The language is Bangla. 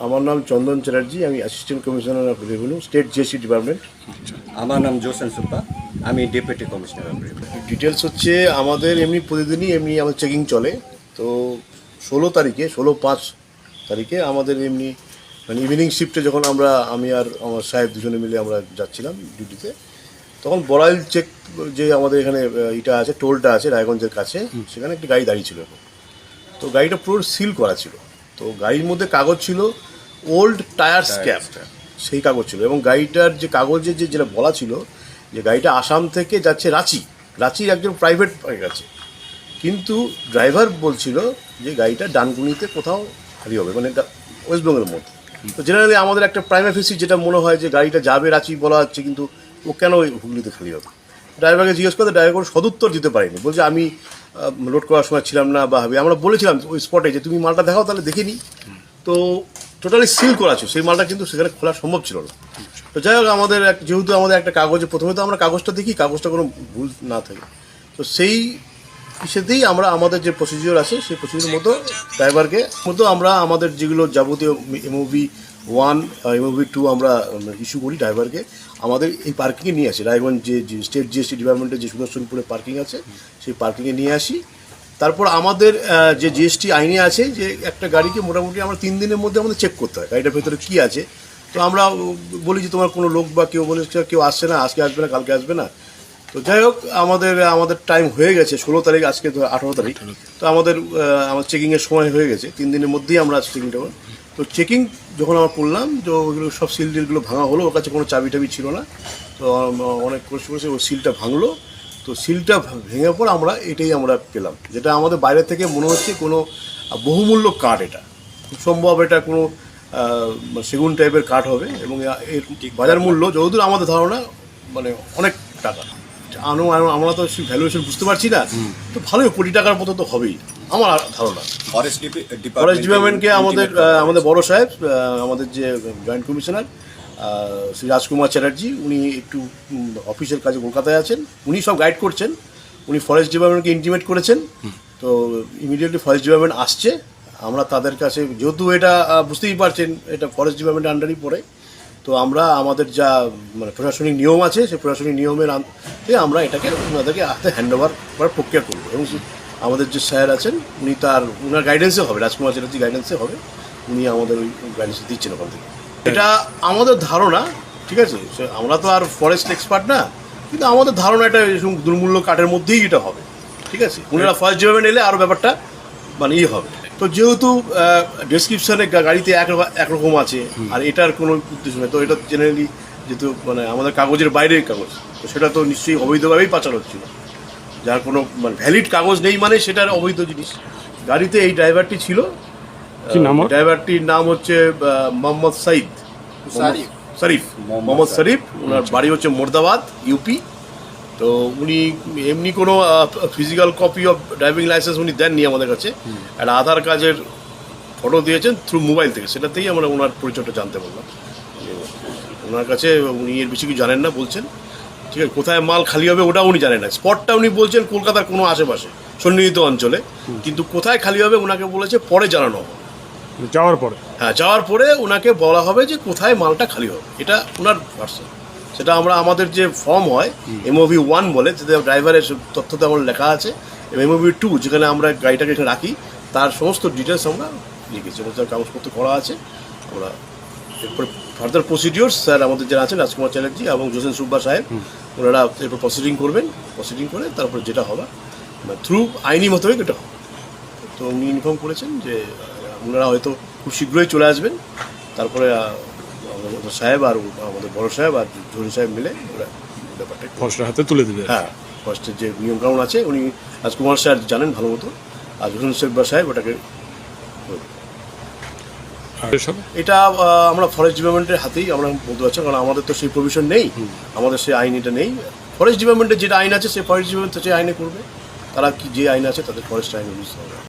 আমার নাম চন্দন চ্যাটার্জি আমি assistant commissioner of revenue state GST department আমার নাম জোসেন সুব্বা আমি deputy commissioner of revenue details হচ্ছে আমাদের এমনি প্রতিদিনই এমনি আমাদের চেকিং চলে। তো ষোলো তারিখে ষোলো পাঁচ তারিখে আমাদের এমনি মানে ইভিনিং শিফটে যখন আমরা আমি আর আমার সাহেব দুজনে মিলে আমরা যাচ্ছিলাম ডিউটিতে তখন বড়াইল চেক যে আমাদের এখানে ইটা আছে টোলটা আছে রায়গঞ্জের কাছে সেখানে একটি গাড়ি দাঁড়িয়ে ছিল তো গাড়িটা পুরো সিল করা ছিল। তো গাড়ির মধ্যে কাগজ ছিল ওল্ড টায়ার স্ক্যাপ সেই কাগজ ছিল। এবং গাড়িটার যে কাগজে যে যেটা বলা ছিল যে গাড়িটা আসাম থেকে যাচ্ছে রাঁচি রাঁচির একজন প্রাইভেট আছে কিন্তু ড্রাইভার বলছিল যে গাড়িটা ডানকুনিতে কোথাও খালি হবে মানে ওয়েস্ট বেঙ্গলের মধ্যে। তো জেনারেলি আমাদের একটা প্রাইমারি ফেসি যেটা মনে হয় যে গাড়িটা যাবে রাঁচি বলা হচ্ছে কিন্তু ও কেন ওই হুগলিতে খালি হবে? ড্রাইভারকে জিজ্ঞেস করতে ড্রাইভার কোনো সদুত্তর দিতে পারেনি। বলছে আমি লোড করার সময় ছিলাম না বা হবে আমরা বলেছিলাম ওই স্পটে যে তুমি মালটা দেখাও তাহলে দেখে নিই। তো টোটালি সিল করা ছিল। সেই মালটা কিন্তু সেখানে খোলা সম্ভব ছিল না। তো যাই হোক আমাদের এক- যেহেতু আমাদের একটা কাগজে প্রথমে তো আমরা কাগজটা দেখি কাগজটা কোনো ভুল না থাকে। তো সেই সেতেই আমরা আমাদের যে প্রসিডিওর আছে সেই প্রসিডিওর মতো ড্রাইভারকে মতো আমরা আমাদের যেগুলো যাবতীয় এমওভি ওয়ান এমওভি টু আমরা ইস্যু করি ড্রাইভারকে আমাদের এই পার্কিংয়ে নিয়ে আসি। রায়গঞ্জ যে স্টেট জিএসটি ডিপার্টমেন্টের যে সুদর্শনপুরে পার্কিং আছে সেই পার্কিংয়ে নিয়ে আসি। তারপর আমাদের যে জিএসটি আইনে আছে যে একটা গাড়িকে মোটামুটি আমরা তিন দিনের মধ্যে আমাদের চেক করতে হয় গাড়িটার ভেতরে কী আছে। তো আমরা বলি যে তোমার কোনো লোক বা কেউ বলে কেউ আসছে না আজকে আসবে না কালকে আসবে না। তো যাই হোক আমাদের আমাদের টাইম হয়ে গেছে ষোলো তারিখ আজকে তো আঠারো তারিখ। তো আমাদের আমার চেকিংয়ের সময় হয়ে গেছে। তিন দিনের মধ্যেই আমরা চেকিংটা তো চেকিং যখন আমরা করলাম তো ওইগুলো সব সিল ডিলগুলো ভাঙা হলো ওর কাছে কোনো চাবি টাবি ছিল না। তো অনেক কষ্ট করেছে ওই সিলটা ভাঙলো। তো সিলটা ভেঙে পর আমরা এটাই আমরা পেলাম। যেটা আমাদের বাইরে থেকে মনে হচ্ছে কোনো বহুমূল্য কাঠ এটা। খুব সম্ভব এটা কোনো সেগুন টাইপের কাঠ হবে এবং এর বাজার মূল্য যতদূর আমাদের ধারণা মানে অনেক টাকা। আনো আনু- আমরা তো ভ্যালুয়েশন বুঝতে পারছি না। তো ভালোই কোটি টাকার মতো তো হবেই। আমার ধারণা ফরেস্ট ফরেস্ট ডিপার্টমেন্টকে আমাদের আমাদের বড় সাহেব আমাদের যে জয়েন্ট কমিশনার শ্রী রাজকুমার চ্যাটার্জি উনি একটু অফিসের কাজে কলকাতায় আছেন। উনি সব গাইড করছেন। উনি ফরেস্ট ডিপার্টমেন্টকে ইন্টিমেট করেছেন। তো ইমিডিয়েটলি ফরেস্ট ডিপার্টমেন্ট আসছে। আমরা তাদের কাছে যেহেতু এটা বুঝতেই পারছেন এটা ফরেস্ট ডিপার্টমেন্টের আন্ডারই পড়ে। তো আমরা আমাদের যা মানে প্রশাসনিক নিয়ম আছে সেই প্রশাসনিক নিয়মের আমরা এটাকে ওনাদেরকে হাতে হ্যান্ড ওভার করার প্রক্রিয়া করব। এবং আমাদের যে স্যার আছেন, উনি তার ওনার গাইডেন্সে হবে, রাজকুমার চ্যাটার্জি গাইডেন্সে হবে, উনি আমাদের ওই গাইডেন্স দিচ্ছেন ওখান থেকে। এটা আমাদের ধারণা, ঠিক আছে? আমরা তো আর ফরেস্ট এক্সপার্ট না, কিন্তু আমাদের ধারণা এটা দুর্মূল্য কাঠের মধ্যেই এটা হবে, ঠিক আছে? ওনারা ফার্স্ট ডিপার্টমেন্ট এলে আরও ব্যাপারটা মানে ইয়ে হবে। তো যেহেতু ডেসক্রিপশনে গাড়িতে এক রকম- একরকম আছে, আর এটার কোনো উদ্দেশ্য নেই, তো এটা জেনারেলি যেহেতু মানে আমাদের কাগজের বাইরের কাগজ, তো সেটা তো নিশ্চয়ই অবৈধভাবেই পাচার হচ্ছিল। যার কোনো মানে ভ্যালিড কাগজ নেই মানে সেটার অবৈধ জিনিস। গাড়িতে এই ড্রাইভারটি ছিল। কি নাম ড্রাইভারটির নাম হচ্ছে মোহাম্মদ সাইদ। শরীফ। মোহাম্মদ মোহাম্মদ শরীফ ওনার বাড়ি হচ্ছে মোর্দাবাদ ইউপি তো উনি এমনি কোনো physical copy of driving licence উনি দেননি আমাদের কাছে। একটা আধার কার্ডের ফটো দিয়েছেন থ্রু মোবাইল থেকে। সেটাতেই আমরা ওনার পরিচয়টা জানতে পারলাম। ওনার কাছে উনি এর বেশি কিছু জানেন না বলছেন। ঠিক আছে কোথায় মাল খালি হবে ওটা উনি জানে না। স্পটটা উনি বলছেন কলকাতার কোনো আশেপাশে সন্নিহিত অঞ্চলে। কিন্তু কোথায় খালি হবে ওনাকে বলেছে পরে জানানো হবে। যাওয়ার পরে। হ্যাঁ যাওয়ার পরে ওনাকে বলা হবে যে কোথায় মালটা খালি হবে। এটা ওনার ভার্সন সেটা আমরা আমাদের যে ফর্ম হয় এমওভি ওয়ান বলে যেটা ড্রাইভারের সব তথ্য তেমন লেখা আছে। এমওভি টু যেখানে আমরা গাড়িটাকে এখানে রাখি তার সমস্ত ডিটেলস আমরা লিখেছি সমস্ত কাগজপত্র করা আছে। আমরা এরপরে ফার্দার প্রসিডিওর স্যার আমাদের যারা আছেন রাজকুমার চ্যাটার্জি এবং জোসেন সুব্বা সাহেব ওনারা এরপর প্রসিডিং করবেন প্রসিডিং করে তারপর যেটা হবে থ্রু আইনি মোতাবেক এটা হবে। তো উনি ইনফর্ম করেছেন যে ওনারা হয়তো খুব শীঘ্রই চলে আসবেন। তারপরে আমাদের সাহেব আর আমাদের বড় সাহেব আর জরি সাহেব মিলে ওরা ব্যাপারটা করবে। হাতে তুলে দেবে। হ্যাঁ ফার্স্টের যে নিয়মকানুন আছে উনি রাজকুমার স্যার জানেন ভালো মতো। আর হোসেন শেখবা সাহেব ওটাকে আর এসব এটা আমরা ফরেস্ট ডিপার্টমেন্টের হাতেই আমরা বলতে পারছি কারণ আমাদের তো সেই প্রভিশন নেই আমাদের সেই আইন এটা নেই। ফরেস্ট ডিপার্টমেন্টের যেটা আইন আছে সেই ফরেস্ট ডিপার্টমেন্ট সেই আইনে করবে। তারা কি যে আইন আছে তাদের ফরেস্ট আইন হবে।